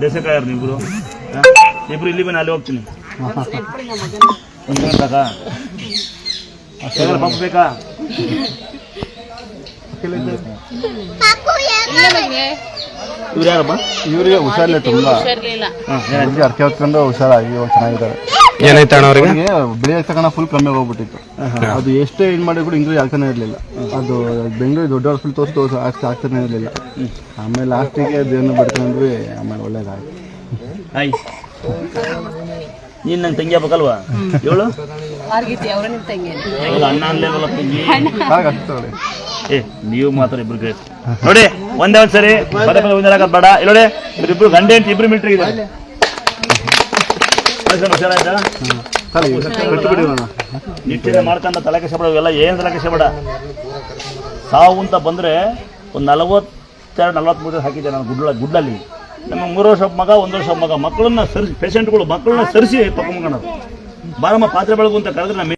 ದೇಶಕಾಯರ್ ಇಬ್ರು ಹಾ? ಇಬ್ರು ಇಲ್ಲಿ ಬನ್ನಿ ಅಲ್ಲಿ ಹೋಗ್ತೀನಿ. ಒಂದು ಗಂಟಕ ಪಾಪ ಬೇಕಾ? ಇವ್ರು ಯಾರಪ್ಪ? ಇವರಿಗೆ ಹುಷಾರಿಲ್ಲ ತುಂಬಾ. ಅರ್ಕೆ ಹೊತ್ಕೊಂಡು ಹುಷಾರಾಗಿ ಚೆನ್ನಾಗಿದ್ದಾರೆ. ಏನಾಯ್ತು ಅಣ್ಣ ಅವ್ರಿಗೆ? ಅವ್ರಿಗೆ ತಗೊಂಡ ಫುಲ್ ಕಮ್ಮಿ ಹೋಗ್ಬಿಟ್ಟಿತ್ತು ಅದು ಎಷ್ಟೇ ಏನ್ ಮಾಡಿ ಕೂಡ ಇಂಕ್ರೀಸ್ ಆಗ್ತಾನೆ ಇರಲಿಲ್ಲ. ಅದು ಬೆಂಗಳೂರು ದೊಡ್ಡ ಹಾಸ್ಪಿಟಲ್ ತೋರಿಸಿ ತೋರಿಸಿ ಅಷ್ಟು ಆಗ್ತಾನೆ ಇರಲಿಲ್ಲ. ಆಮೇಲೆ ಲಾಸ್ಟಿಗೆ ಅದೇನು ಬಿಡ್ಕೊಂಡ್ವಿ ಆಮೇಲೆ ಒಳ್ಳೇದಾಯ್ತು. ನೀನ್ ನೀನು ನಂಗೆ ತಂಗಿ ಆಗ್ಬೇಕಲ್ವಾ? ಹೇಳು ಆರ್ಗಿತಿ ಅವ್ರ ನಿಮ್ ತಂಗಿ ಹೌದು, ಅಣ್ಣ ಅನ್ಲೇವಲ್ಲ ತಂಗಿ. ಅಷ್ಟು ತಗೊಳ್ಳಿ. ಏ ನೀವು ಮಾತ್ರ ಇಬ್ರು ಗ್ರೇಟ್ ನೋಡಿ ಒಂದೇ ಒಂದ್ಸರಿ ಪದೇ ಪದೇ ಒಂದೇ ಹಾಕೋದ್ ಬೇಡ. ಇಲ್ಲ ನೋಡಿ ಇಬ್ರು ಗಂಡ ಅಂತ ಇಬ್ರು ಮೀಟ್ರ್ ಇದೆ ನಿಟ್ಟಿನ ಮಾಡ್ಕೊಂಡ ತಲೆ ಕೆಸಬೇಡ ಇವೆಲ್ಲ ಏನು ತಲೆ ಕೆಸಬೇಡ ಸಾವು ಅಂತ ಬಂದರೆ ಒಂದು ನಲವತ್ತೆರಡು ನಲವತ್ತ್ಮೂರು ಹಾಕಿದ್ದೆ ನಾನು ಗುಡ್ಡ ಗುಡ್ಡಲ್ಲಿ. ನಮ್ಮ ಮೂರು ವರ್ಷ ಮಗ ಒಂದು ವರ್ಷ ಮಗ. ಮಕ್ಕಳನ್ನ ಸರಿಸಿ ಪೇಷಂಟ್ಗಳು ಮಕ್ಕಳನ್ನ ಸರಿಸಿ ತಗೊಂಡ್ಕೊಳ್ಳೋದು ಬಾರಮ್ಮ ಪಾತ್ರೆ ಬೆಳಗು ಅಂತ ಕರೆದ್ರೆ ನಮ್ಮ